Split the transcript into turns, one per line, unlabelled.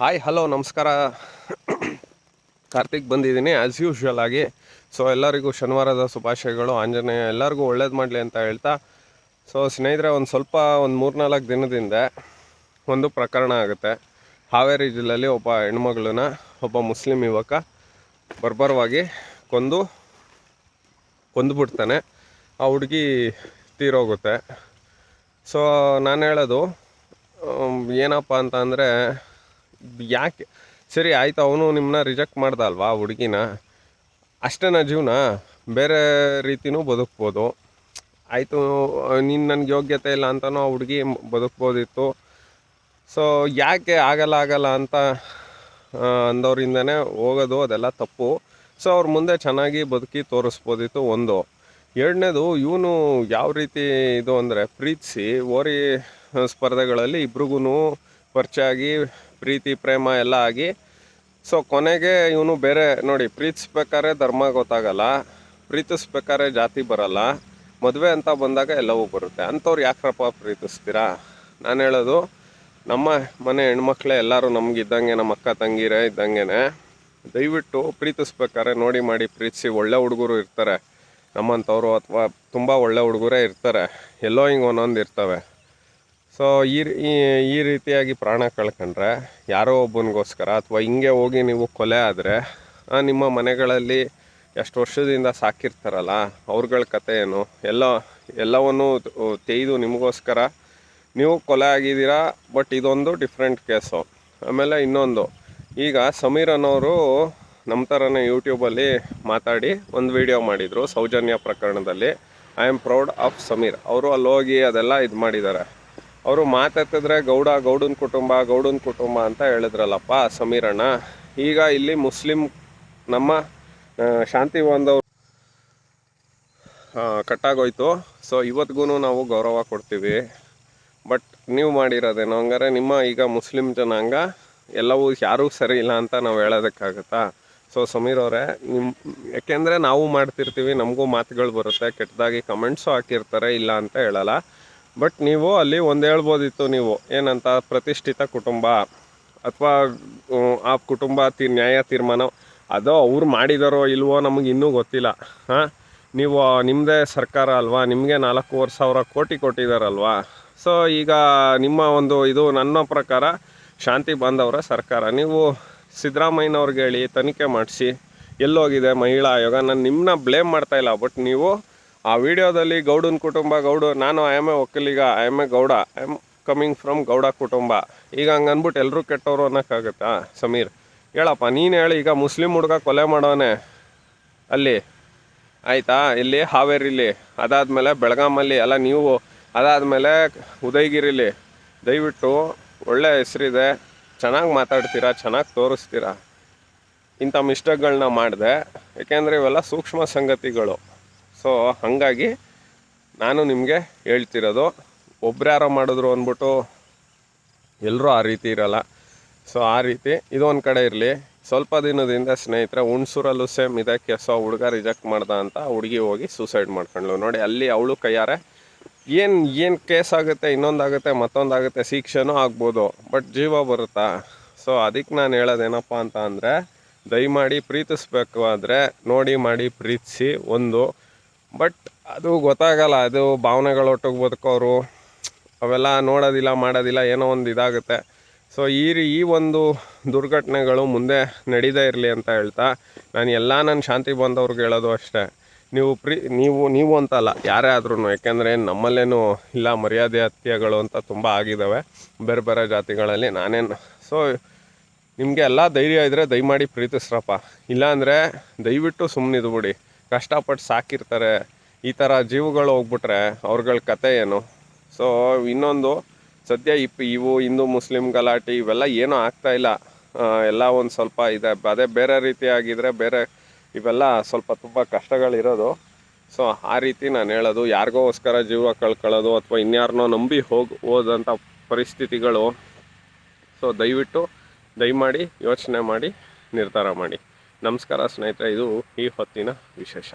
Hi hello ನಮಸ್ಕಾರ. ಕಾರ್ತಿಕ್ ಬಂದಿದ್ದೀನಿ as usual ಆಗಿ. ಸೊ ಎಲ್ಲರಿಗೂ ಶನಿವಾರದ ಶುಭಾಶಯಗಳು. ಆಂಜನೇಯ, ಎಲ್ಲರಿಗೂ ಒಳ್ಳೇದು ಮಾಡಲಿ ಅಂತ ಹೇಳ್ತಾ. ಸೊ ಸ್ನೇಹಿತರೆ, ಒಂದು ಸ್ವಲ್ಪ ಒಂದು ಮೂರ್ನಾಲ್ಕು ದಿನದಿಂದ ಒಂದು ಪ್ರಕರಣ ಆಗುತ್ತೆ. ಹಾವೇರಿ ಜಿಲ್ಲೆಯಲ್ಲಿ ಒಬ್ಬ ಹೆಣ್ಮಗಳನ್ನ, ಒಬ್ಬ ಮುಸ್ಲಿಂ ಯುವಕ ಬರ್ಬರವಾಗಿ ಕೊಂದು, ಕೊಂದುಬಿಡ್ತಾನೆ. ಆ ಹುಡುಗಿ ತೀರೋಗುತ್ತೆ. ಸೊ ನಾನು ಹೇಳೋದು ಏನಪ್ಪ ಅಂತ ಅಂದರೆ ಯಾಕೆ? ಸರಿ, ಆಯ್ತು, ಅವನು ನಿಮ್ಮನ್ನ ರಿಜೆಕ್ಟ್ ಮಾಡ್ದ ಅಲ್ವಾ ಹುಡುಗಿನ? ಅಷ್ಟೇನ ಜೀವನ? ಬೇರೆ ರೀತಿನೂ ಬದುಕ್ಬೋದು. ಆಯಿತು, ನೀನು ನನಗೆ ಯೋಗ್ಯತೆ ಇಲ್ಲ ಅಂತನೂ ಆ ಹುಡುಗಿ ಬದುಕ್ಬೋದಿತ್ತು. ಸೊ ಯಾಕೆ ಆಗಲ್ಲ ಆಗಲ್ಲ ಅಂತ ಅಂದವರಿಂದನೇ ಹೋಗೋದು, ಅದೆಲ್ಲ ತಪ್ಪು. ಸೊ ಅವ್ರ ಮುಂದೆ ಚೆನ್ನಾಗಿ ಬದುಕಿ ತೋರಿಸ್ಬೋದಿತ್ತು ಒಂದು. ಎರಡನೇದು, ಇವನು ಯಾವ ರೀತಿ ಇದು ಅಂದರೆ ಪ್ರೀತಿಸಿ, ಓರಿ ಸ್ಪರ್ಧೆಗಳಲ್ಲಿ ಇಬ್ರಿಗೂ ಪರಿಚಯ ಆಗಿ ಪ್ರೀತಿ, ಪ್ರೇಮ ಎಲ್ಲ ಆಗಿ ಸೊ ಕೊನೆಗೆ ಇವನು ಬೇರೆ, ನೋಡಿ ಪ್ರೀತಿಸ್ಬೇಕಾದ್ರೆ ಧರ್ಮ ಗೊತ್ತಾಗಲ್ಲ ಪ್ರೀತಿಸ್ಬೇಕಾದ್ರೆ ಜಾತಿ ಬರಲ್ಲ, ಮದುವೆ ಅಂತ ಬಂದಾಗ ಎಲ್ಲವೂ ಬರುತ್ತೆ. ಅಂಥವ್ರು ಯಾಕ್ರಪ್ಪ ಪ್ರೀತಿಸ್ತೀರಾ? ನಾನು ಹೇಳೋದು, ನಮ್ಮ ಮನೆ ಹೆಣ್ಮಕ್ಳೇ ಎಲ್ಲರೂ ನಮಗಿದ್ದಂಗೆ, ನಮ್ಮ ಅಕ್ಕ ತಂಗಿರೇ ಇದ್ದಂಗೆ ದಯವಿಟ್ಟು ಪ್ರೀತಿಸ್ಬೇಕಾದ್ರೆ ನೋಡಿ ಮಾಡಿ ಪ್ರೀತಿಸಿ. ಒಳ್ಳೆ ಹುಡುಗರು ಇರ್ತಾರೆ. ನಮ್ಮಂಥವ್ರು ಅಥವಾ ತುಂಬ ಒಳ್ಳೆ ಹುಡುಗರೇ ಇರ್ತಾರೆ. ಎಲ್ಲೋ ಹಿಂಗೆ ಒಂದೊಂದು ಇರ್ತವೆ. ಸೊ ಈ ಈ ರೀತಿಯಾಗಿ ಪ್ರಾಣ ಕಳ್ಕೊಂಡ್ರೆ ಯಾರೋ ಒಬ್ಬನಿಗೋಸ್ಕರ ಅಥವಾ ಹಿಂಗೆ ಹೋಗಿ ನೀವು ಕೊಲೆ ಆದರೆ ನಿಮ್ಮ ಮನೆಗಳಲ್ಲಿ ಎಷ್ಟು ವರ್ಷದಿಂದ ಸಾಕಿರ್ತಾರಲ್ಲ, ಅವ್ರಗಳ ಕತೆ ಏನು? ಎಲ್ಲ, ಎಲ್ಲವನ್ನು ತೆಗೆದು ನಿಮಗೋಸ್ಕರ ನೀವು ಕೊಲೆ ಆಗಿದ್ದೀರಾ, ಬಟ್ ಇದೊಂದು ಡಿಫ್ರೆಂಟ್ ಕೇಸು. ಆಮೇಲೆ ಇನ್ನೊಂದು, ಈಗ ಸಮೀರ್ ಅನ್ನೋರು ನಮ್ಮ ಥರನೇ ಯೂಟ್ಯೂಬಲ್ಲಿ ಮಾತಾಡಿ ಒಂದು ವಿಡಿಯೋ ಮಾಡಿದರು ಸೌಜನ್ಯ ಪ್ರಕರಣದಲ್ಲಿ. I am proud of Sameer ಅವರು ಅಲ್ಲಿ ಹೋಗಿ ಅದೆಲ್ಲ ಇದು ಮಾಡಿದ್ದಾರೆ. ಅವರು ಮಾತಾಡ್ತಿದ್ರೆ ಗೌಡ, ಗೌಡನ ಕುಟುಂಬ ಗೌಡನ ಕುಟುಂಬ ಅಂತ ಹೇಳಿದ್ರಲ್ಲಪ್ಪ ಸಮೀರಣ್ಣ ಈಗ ಇಲ್ಲಿ ಮುಸ್ಲಿಂ ನಮ್ಮ ಶಾಂತಿ ಬಾಂಧವ್ರು ಕಟ್ಟಾಗೋಯ್ತು. ಸೊ ಇವತ್ತಿಗೂ ನಾವು ಗೌರವ ಕೊಡ್ತೀವಿ. ಬಟ್ ನೀವು ಮಾಡಿರೋದೇನೋ? ಹಂಗಾರೆ ನಿಮ್ಮ ಈಗ ಮುಸ್ಲಿಂ ಜನಾಂಗ ಎಲ್ಲವೂ ಯಾರೂ ಸರಿ ಇಲ್ಲ ಅಂತ ನಾವು ಹೇಳೋದಕ್ಕಾಗತ್ತಾ? ಸೊ ಸಮೀರ್ ಅವರೇ ನಿಮ್ಮ ಯಾಕೆಂದರೆ ನಾವು ಮಾಡ್ತಿರ್ತೀವಿ, ನಮಗೂ ಮಾತುಗಳು ಬರುತ್ತೆ, ಕೆಟ್ಟದಾಗಿ ಕಮೆಂಟ್ಸು ಹಾಕಿರ್ತಾರೆ, ಇಲ್ಲ ಅಂತ ಹೇಳಲ್ಲ. ಬಟ್ ನೀವು ಅಲ್ಲಿ ಒಂದು ಹೇಳ್ಬೋದಿತ್ತು ನೀವು. ಏನಂತ? ಪ್ರತಿಷ್ಠಿತ ಕುಟುಂಬ. ಅಥವಾ ಆ ಕುಟುಂಬ ತೀ, ನ್ಯಾಯ ತೀರ್ಮಾನ, ಅದೋ ಅವ್ರು ಮಾಡಿದಾರೋ ಇಲ್ವೋ ನಮಗೆ ಇನ್ನೂ ಗೊತ್ತಿಲ್ಲ. ಹಾಂ? ನೀವು ನಿಮ್ಮದೇ ಸರ್ಕಾರ ಅಲ್ವಾ? ನಿಮಗೆ ನಾಲ್ಕೂವರೆ ಸಾವಿರ ಕೋಟಿ ಕೊಟ್ಟಿದ್ದಾರಲ್ವಾ ಸೊ ಈಗ ನಿಮ್ಮ ಒಂದು ಇದು ನನ್ನ ಪ್ರಕಾರ ಶಾಂತಿ ಬಾಂಧವರ ಸರ್ಕಾರ. ನೀವು ಸಿದ್ದರಾಮಯ್ಯನವ್ರಿಗೆ ಹೇಳಿ, ತನಿಖೆ ಮಾಡಿಸಿ, ಎಲ್ಲೋಗಿದೆ ಮಹಿಳಾ ಆಯೋಗ. ನಾನು ನಿಮ್ಮನ್ನ ಬ್ಲೇಮ್ ಮಾಡ್ತಾ ಇಲ್ಲ ಬಟ್ ನೀವು ಆ ವಿಡಿಯೋದಲ್ಲಿ ಗೌಡನ ಕುಟುಂಬ, ಗೌಡ, ನಾನು I am a Vokkaliga I am a Gowda I am coming from Gowda ಕುಟುಂಬ. ಈಗ ಹಂಗೆ ಅಂದ್ಬಿಟ್ಟು ಎಲ್ಲರೂ ಕೆಟ್ಟವರು ಅನ್ನೋಕ್ಕಾಗತ್ತಾ? ಸಮೀರ್, ಹೇಳಪ್ಪ, ನೀನು ಹೇಳಿ, ಈಗ ಮುಸ್ಲಿಂ ಹುಡುಗ ಕೊಲೆ ಮಾಡೋನೆ. ಅಲ್ಲಿ, ಆಯಿತಾ? ಇಲ್ಲಿ, ಹಾವೇರಿಲಿ. ಅದಾದಮೇಲೆ ಬೆಳಗಾಮಲ್ಲಿ, ಅಲ್ಲ, ನೀವು ಅದಾದಮೇಲೆ ಉದಯಗಿರಿಲಿ. ದಯವಿಟ್ಟು ಒಳ್ಳೆ ಹೆಸರಿದೆ. ಚೆನ್ನಾಗಿ ಮಾತಾಡ್ತೀರಾ, ಚೆನ್ನಾಗಿ ತೋರಿಸ್ತೀರಾ? ಇಂಥ ಮಿಸ್ಟೇಕ್ಗಳನ್ನ ಮಾಡಿದೆ. ಏಕೆಂದರೆ ಇವೆಲ್ಲ ಸೂಕ್ಷ್ಮ ಸಂಗತಿಗಳು. ಸೊ ಹಾಗಾಗಿ ನಾನು ನಿಮಗೆ ಹೇಳ್ತಿರೋದು ಒಬ್ರ್ಯಾರೋ ಮಾಡಿದ್ರು ಅಂದ್ಬಿಟ್ಟು ಎಲ್ಲರೂ ಆ ರೀತಿ ಇರಲ್ಲ. ಸೊ ಆ ರೀತಿ ಇದೊಂದು ಕಡೆ ಇರಲಿ. ಸ್ವಲ್ಪ ದಿನದಿಂದ ಸ್ನೇಹಿತರೆ, ಹುಣ್ಸೂರಲ್ಲೂ ಸೇಮ್ ಇದೆ. ಸೊ ಹುಡುಗ ರಿಜೆಕ್ಟ್ ಮಾಡ್ದ ಅಂತ ಹುಡುಗಿ ಹೋಗಿ ಸೂಸೈಡ್ ಮಾಡ್ಕೊಂಡ್ಳು. ನೋಡಿ, ಅಲ್ಲಿ ಅವಳು ಕೈಯಾರೆ ಏನು ಏನು ಕೇಸ್ ಆಗುತ್ತೆ, ಇನ್ನೊಂದಾಗುತ್ತೆ, ಮತ್ತೊಂದಾಗುತ್ತೆ, ಶಿಕ್ಷೆನೂ ಆಗ್ಬೋದು ಬಟ್ ಜೀವ ಬರುತ್ತಾ? ಸೊ ಅದಕ್ಕೆ ನಾನು ಹೇಳೋದೇನಪ್ಪ ಅಂತ ಅಂದರೆ, ದಯಮಾಡಿ ಪ್ರೀತಿಸ್ಬೇಕು ಆದರೆ ನೋಡಿ, ಮಾಡಿ, ಪ್ರೀತಿಸಿ, ಒಂದು ಬಟ್ ಅದು ಗೊತ್ತಾಗಲ್ಲ, ಅದು ಭಾವನೆಗಳು ಒಟ್ಟಿಗೆ ಬದುಕೋರು ಅವೆಲ್ಲ ನೋಡೋದಿಲ್ಲ, ಮಾಡೋದಿಲ್ಲ, ಏನೋ ಒಂದು ಇದಾಗುತ್ತೆ. ಸೊ ಈ ರೀ, ಈ ಒಂದು ದುರ್ಘಟನೆಗಳು ಮುಂದೆ ನಡೀದೇ ಇರಲಿ ಅಂತ ಹೇಳ್ತಾ, ನಾನು ಎಲ್ಲ ನನ್ನ ಶಾಂತಿ ಬಂದವ್ರಿಗೆ ಹೇಳೋದು ಅಷ್ಟೇ. ನೀವು ಪ್ರೀ, ನೀವು ನೀವು ಅಂತಲ್ಲ ಯಾರೇ ಆದ್ರೂ ಯಾಕೆಂದರೆ ನಮ್ಮಲ್ಲೇನು ಇಲ್ಲ ಮರ್ಯಾದೆ ಹತ್ಯೆಗಳು ಅಂತ ತುಂಬ ಆಗಿದ್ದಾವೆ ಬೇರೆ ಬೇರೆ ಜಾತಿಗಳಲ್ಲಿ ನಾನೇನು ಸೊ ನಿಮಗೆ ಎಲ್ಲ ಧೈರ್ಯ ಇದ್ದರೆ ದಯಮಾಡಿ ಪ್ರೀತಿಸ್ರಪ್ಪ. ಇಲ್ಲಾಂದರೆ ದಯವಿಟ್ಟು ಸುಮ್ಮನಿದ್ಬಿಡಿ ಕಷ್ಟಪಟ್ಟು ಸಾಕಿರ್ತಾರೆ, ಈ ಥರ ಜೀವಗಳು ಹೋಗ್ಬಿಟ್ರೆ ಅವ್ರಗಳ ಕತೆ ಏನು? ಸೊ ಇನ್ನೊಂದು, ಸದ್ಯ ಇಪ್ಪ ಇವು ಹಿಂದೂ ಮುಸ್ಲಿಂ ಗಲಾಟೆ ಇವೆಲ್ಲ ಏನೂ ಇಲ್ಲ. ಎಲ್ಲ ಒಂದು ಸ್ವಲ್ಪ ಇದೆ. ಅದೇ ಬೇರೆ ರೀತಿ ಆಗಿದ್ರೆ ಬೇರೆ ಇವೆಲ್ಲ ಸ್ವಲ್ಪ ತುಂಬ ಕಷ್ಟಗಳಿರೋದು. ಸೊ ಆ ರೀತಿ ನಾನು ಹೇಳೋದು. ಯಾರಿಗೋಸ್ಕರ ಜೀವ ಕಳ್ಕೊಳ್ಳೋದು ಅಥವಾ ಇನ್ಯಾರನ್ನೋ ನಂಬಿ ಹೋಗಿ ಹೋದಂಥ ಪರಿಸ್ಥಿತಿಗಳು. ಸೊ ದಯವಿಟ್ಟು ದಯಮಾಡಿ ಯೋಚನೆ ಮಾಡಿ, ನಿರ್ಧಾರ ಮಾಡಿ. ನಮಸ್ಕಾರ ಸ್ನೇಹಿತರೆ ಇದು ಈ ಹೊತ್ತಿನ ವಿಶೇಷ.